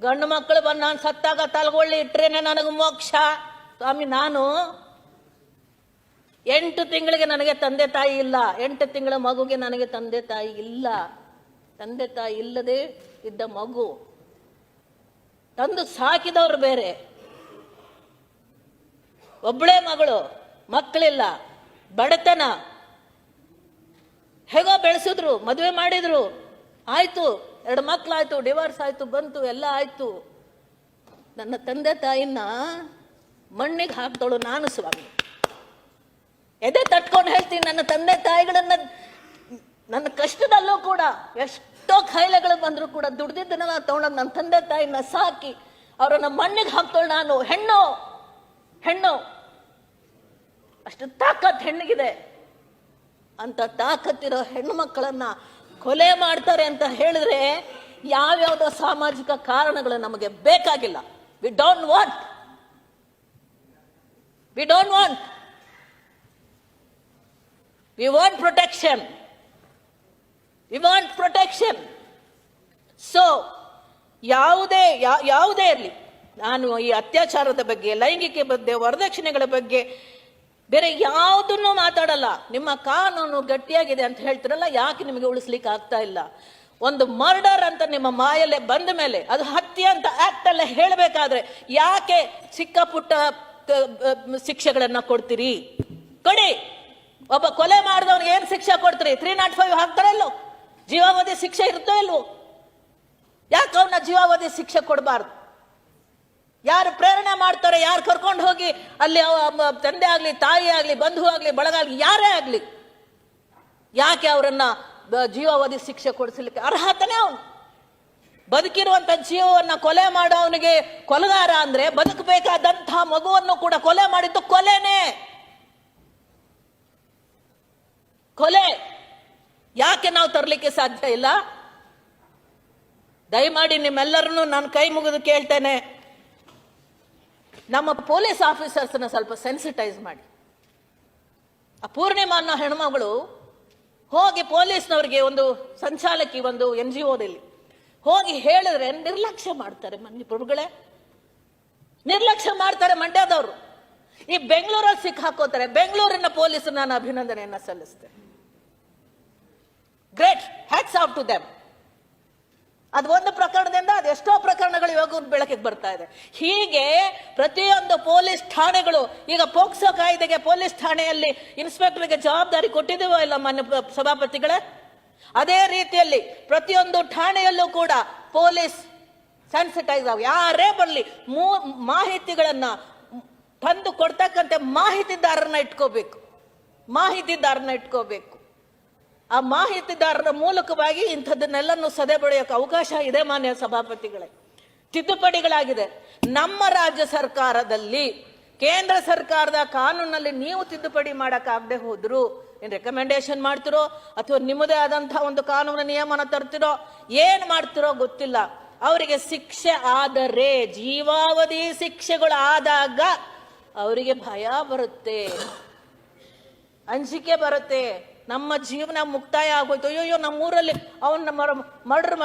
ಗಂಡು ಮಕ್ಕಳು ಬಂದು ನಾನು ಸತ್ತಾಗ ತಲ್ಗೊಳ್ಳಿ ಇಟ್ರೇನೆ ನನಗೆ ಮೋಕ್ಷ. ಸ್ವಾಮಿ, ನಾನು ಎಂಟು ತಿಂಗಳಿಗೆ ನನಗೆ ತಂದೆ ತಾಯಿ ಇಲ್ಲ. ಎಂಟು ತಿಂಗಳ ಮಗುಗೆ ನನಗೆ ತಂದೆ ತಾಯಿ ಇಲ್ಲ. ತಂದೆ ತಾಯಿ ಇಲ್ಲದೆ ಇದ್ದ ಮಗು. ತಂದು ಸಾಕಿದವರು ಬೇರೆ. ಒಬ್ಬಳೇ ಮಗಳು, ಮಕ್ಕಳಿಲ್ಲ, ಬಡತನ. ಹೇಗೋ ಬೆಳೆಸಿದ್ರು, ಮದುವೆ ಮಾಡಿದ್ರು. ಆಯ್ತು. ಎರಡು ಮಕ್ಕಳಾಯ್ತು ಡಿವೋರ್ಸ್ ಆಯ್ತು, ಬಂತು, ಎಲ್ಲ ಆಯ್ತು. ನನ್ನ ತಂದೆ ತಾಯಿನ ಮಣ್ಣಿಗೆ ಹಾಕ್ತೋಳು ನಾನು ಸ್ವಾಮಿ. ಎದೆ ತಟ್ಕೊಂಡು ಹೇಳ್ತೀನಿ, ನನ್ನ ತಂದೆ ತಾಯಿಗಳನ್ನ ನನ್ನ ಕಷ್ಟದಲ್ಲೂ ಕೂಡ, ಎಷ್ಟೋ ಕಾಯಿಲೆಗಳು ಬಂದರೂ ಕೂಡ ದುಡ್ದಿದ್ದನ್ನ ತಗೊಂಡು ನನ್ನ ತಂದೆ ತಾಯಿನ ಸಾಕಿ, ಅವರನ್ನ ಮಣ್ಣಿಗೆ ಹಾಕ್ತೋಳು ನಾನು. ಹೆಣ್ಣು ಹೆಣ್ಣು, ಅಷ್ಟು ತಾಕತ್ ಹೆಣ್ಣಿಗಿದೆ. ಅಂತ ತಾಕತ್ತಿರೋ ಹೆಣ್ಣು ಮಕ್ಕಳನ್ನ ಕೊಲೆ ಮಾಡ್ತಾರೆ ಅಂತ ಹೇಳಿದ್ರೆ ಯಾವ್ಯಾವುದೋ ಸಾಮಾಜಿಕ ಕಾರಣಗಳು ನಮಗೆ ಬೇಕಾಗಿಲ್ಲ. We don't want we don't want we want protection we want protection so ಯಾವುದೇ ಯಾವುದೇ ಇರಲಿ. ನಾನು ಈ ಅತ್ಯಾಚಾರದ ಬಗ್ಗೆ, ಲೈಂಗಿಕ ಬಗ್ಗೆ ವರದಕ್ಷಿಣೆಗಳ ಬಗ್ಗೆ ಬೇರೆ ಯಾವುದನ್ನು ಮಾತಾಡಲ್ಲ. ನಿಮ್ಮ ಕಾನೂನು ಗಟ್ಟಿಯಾಗಿದೆ ಅಂತ ಹೇಳ್ತಿರಲ್ಲ, ಯಾಕೆ ನಿಮಗೆ ಉಳಿಸ್ಲಿಕ್ಕೆ ಆಗ್ತಾ ಇಲ್ಲ? ಒಂದು ಮರ್ಡರ್ ಅಂತ ನಿಮ್ಮ ಮಾಯಲ್ಲೇ ಬಂದ ಮೇಲೆ, ಅದು ಹತ್ಯೆ ಅಂತ ಆಕ್ಟ್ ಅಲ್ಲೇ ಹೇಳಬೇಕಾದ್ರೆ ಯಾಕೆ ಚಿಕ್ಕ ಪುಟ್ಟ ಶಿಕ್ಷೆಗಳನ್ನ ಕೊಡ್ತೀರಿ? ಕೊಡಿ! ಒಬ್ಬ ಕೊಲೆ ಮಾಡಿದವನಿಗೆ ಏನ್ ಶಿಕ್ಷೆ ಕೊಡ್ತೀರಿ? ತ್ರೀ ನಾಟ್ ಫೈವ್ ಹಾಕ್ತಾರಲ್ಲೋ ಜೀವಾವಧಿ ಶಿಕ್ಷೆ ಇರುತ್ತೋ ಇಲ್ವೋ? ಯಾಕೆ ಅವ್ರನ್ನ ಜೀವಾವಧಿ ಶಿಕ್ಷೆ ಕೊಡಬಾರ್ದು? ಯಾರು ಪ್ರೇರಣೆ ಮಾಡ್ತಾರೆ, ಯಾರು ಕರ್ಕೊಂಡು ಹೋಗಿ ಅಲ್ಲಿ ತಂದೆ ಆಗಲಿ, ತಾಯಿ ಆಗಲಿ, ಬಂಧು ಆಗಲಿ, ಬಳಗ ಆಗಲಿ, ಯಾರೇ ಆಗಲಿ, ಯಾಕೆ ಅವರನ್ನ ಜೀವಾವಧಿ ಶಿಕ್ಷೆ ಕೊಡಿಸಲಿಕ್ಕೆ ಅರ್ಹತನೇ ಅವನು? ಬದುಕಿರುವಂತ ಜೀವವನ್ನು ಕೊಲೆ ಮಾಡೋವನಿಗೆ ಕೊಲಗಾರ ಅಂದ್ರೆ ಬದುಕಬೇಕಾದಂತಹ ಮಗುವನ್ನು ಕೂಡ ಕೊಲೆ ಮಾಡಿದ್ದು ಕೊಲೆನೇ. ಕೊಲೆ. ಯಾಕೆ ನಾವು ತರಲಿಕ್ಕೆ ಸಾಧ್ಯ ಇಲ್ಲ? ದಯಮಾಡಿ ನಿಮ್ಮೆಲ್ಲರನ್ನು ನಾನು ಕೈ ಮುಗಿದು ಕೇಳ್ತೇನೆ. ನಮ್ಮ ಪೊಲೀಸ್ ಆಫೀಸರ್ಸ್ನ ಸ್ವಲ್ಪ ಸೆನ್ಸಿಟೈಸ್ ಮಾಡಿ. ಆ ಪೂರ್ಣಿಮಾ ಅನ್ನೋ ಹೆಣ್ಮಗಳು ಹೋಗಿ ಪೊಲೀಸ್ನವ್ರಿಗೆ ಒಂದು ಸಂಚಾಲಕಿ ಒಂದು ಎನ್ ಜಿ ಓದಲ್ಲಿ ಹೋಗಿ ಹೇಳಿದ್ರೆ ನಿರ್ಲಕ್ಷ್ಯ ಮಾಡ್ತಾರೆ ಮನೆ ಪ್ರಭುಗಳೇ. ನಿರ್ಲಕ್ಷ್ಯ ಮಾಡ್ತಾರೆ ಮಂಡ್ಯದವರು. ಈ ಬೆಂಗಳೂರಲ್ಲಿ ಸಿಕ್ಕಾಕೋತಾರೆ ಬೆಂಗಳೂರಿನ ಪೊಲೀಸ್ ನಾನು ಅಭಿನಂದನೆಯನ್ನ ಸಲ್ಲಿಸ್ತೇನೆ. Great hats off to them ಅದು ಒಂದು ಪ್ರಕರಣದಿಂದ ಅದೆಷ್ಟೋ ಪ್ರಕರಣಗಳು ಇವಾಗ ಬೆಳಕಿಗೆ ಬರ್ತಾ ಇದೆ. ಹೀಗೆ ಪ್ರತಿಯೊಂದು ಪೊಲೀಸ್ ಠಾಣೆಗಳು, ಈಗ ಪೋಕ್ಸೋ ಕಾಯ್ದೆಗೆ ಪೊಲೀಸ್ ಠಾಣೆಯಲ್ಲಿ ಇನ್ಸ್ಪೆಕ್ಟರ್ಗೆ ಜವಾಬ್ದಾರಿ ಕೊಟ್ಟಿದ್ದೀವೋ ಇಲ್ಲ ಮಾನ್ಯ ಸಭಾಪತಿಗಳೇ? ಅದೇ ರೀತಿಯಲ್ಲಿ ಪ್ರತಿಯೊಂದು ಠಾಣೆಯಲ್ಲೂ ಕೂಡ ಪೊಲೀಸ್ ಸೆನ್ಸಿಟೈಸ್ ಆಗ, ಯಾರೇ ಬರಲಿ ಮೂ ಮಾಹಿತಿಗಳನ್ನ ತಂದು ಕೊಡ್ತಕ್ಕಂತೆ ಮಾಹಿತಿದಾರರನ್ನ ಇಟ್ಕೋಬೇಕು. ಮಾಹಿತಿದಾರನ ಇಟ್ಕೋಬೇಕು. ಆ ಮಾಹಿತಿದಾರರ ಮೂಲಕವಾಗಿ ಇಂಥದನ್ನೆಲ್ಲನೂ ಸದೆ ಬೆಳೆಯೋಕೆ ಅವಕಾಶ ಇದೆ, ಮಾನ್ಯ ಸಭಾಪತಿಗಳೇ. ತಿದ್ದುಪಡಿಗಳಾಗಿದೆ. ನಮ್ಮ ರಾಜ್ಯ ಸರ್ಕಾರದಲ್ಲಿ ಕೇಂದ್ರ ಸರ್ಕಾರದ ಕಾನೂನಲ್ಲಿ ನೀವು ತಿದ್ದುಪಡಿ ಮಾಡೋಕ್ಕಾಗದೆ ಹೋದ್ರು ಏನು ರೆಕಮೆಂಡೇಶನ್ ಮಾಡ್ತಿರೋ ಅಥವಾ ನಿಮ್ಮದೇ ಆದಂತಹ ಒಂದು ಕಾನೂನು ನಿಯಮನ ತರ್ತಿರೋ, ಏನು ಮಾಡ್ತಿರೋ ಗೊತ್ತಿಲ್ಲ. ಅವರಿಗೆ ಶಿಕ್ಷೆ ಆದರೆ, ಜೀವಾವಧಿ ಶಿಕ್ಷೆಗಳು ಆದಾಗ ಅವರಿಗೆ ಭಯ ಬರುತ್ತೆ. ಅಂಜಿಕೆ ಬರುತ್ತೆ. ನಮ್ಮ ಜೀವನ ಮುಕ್ತಾಯ ಆಗೋಯ್ತು. ಅಯ್ಯೋಯ್ಯೋ ನಮ್ಮ ಊರಲ್ಲಿ ಮರ್ಡ್ರ್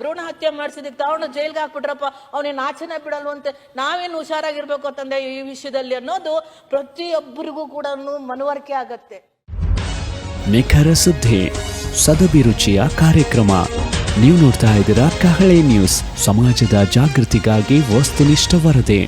ಭ್ರೂಣ ಹತ್ಯೆ ಮಾಡಿಸಿದಕ್ಕೆ ಅವನು ಜೈಲ್ಗೆ ಹಾಕ್ಬಿಟ್ರಪ್ಪ ಅವನೇನು ನಾಚನೆ ಬಿಡಲ್ವಂತೆ. ನಾವೇನು ಹುಷಾರಾಗಿರ್ಬೇಕು ಅಂತಂದೆ ಈ ವಿಷಯದಲ್ಲಿ ಅನ್ನೋದು ಪ್ರತಿಯೊಬ್ಬರಿಗೂ ಕೂಡ ಮನವರಿಕೆ ಆಗತ್ತೆ. ನಿಖರ ಸುದ್ದಿ ಸದಭಿರುಚಿಯ ಕಾರ್ಯಕ್ರಮ. ನೀವು ನೋಡ್ತಾ ಇದ್ದೀರಾ ಕಹಳೆ ನ್ಯೂಸ್. ಸಮಾಜದ ಜಾಗೃತಿಗಾಗಿ ವಸ್ತುನಿಷ್ಠ ವರದಿ.